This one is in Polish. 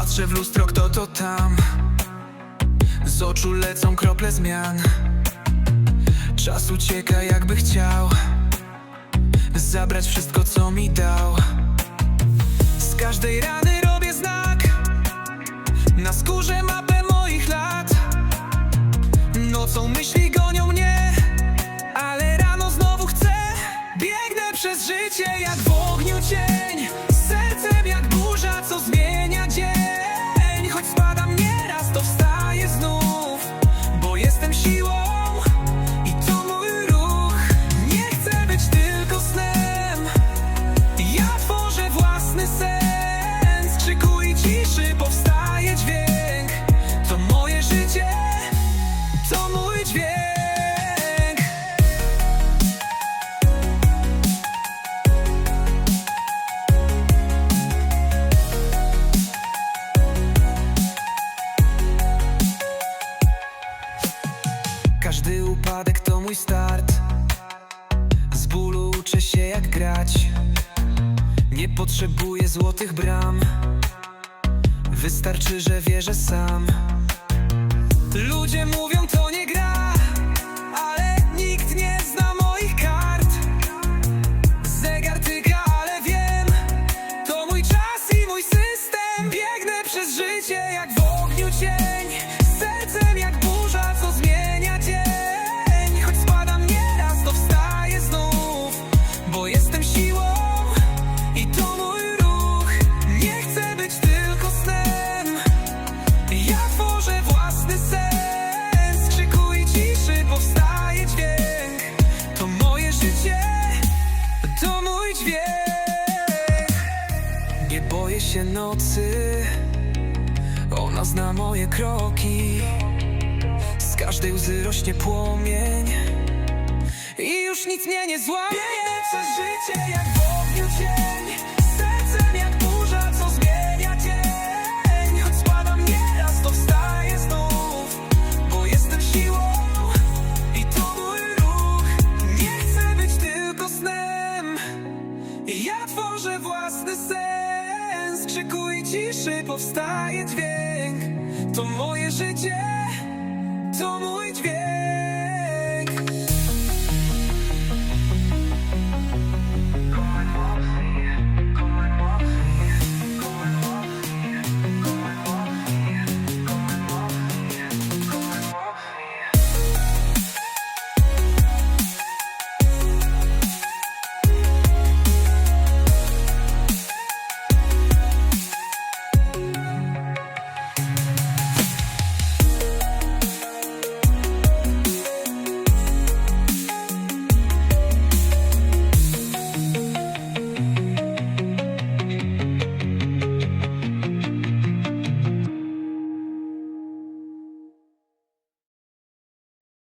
Patrzę w lustro, kto to tam. Z oczu lecą krople zmian. Czas ucieka jakby chciał Zabrać wszystko co mi dał. Z każdej rany robię znak. Na skórze mapę moich lat. Nocą myśli gonią mnie Ale rano znowu chcę. Biegnę przez życie jak w potrzebuję złotych bram. Wystarczy, że wierzę sam. Ludzie mówią to dźwięk. Nie boję się nocy Ona zna moje kroki. Z każdej łzy rośnie płomień I już nic mnie nie złamie. Biegnę przez życie jak w ogniu cień własny sens. Krzyku i ciszy powstaje dźwięk. To moje życie, to mój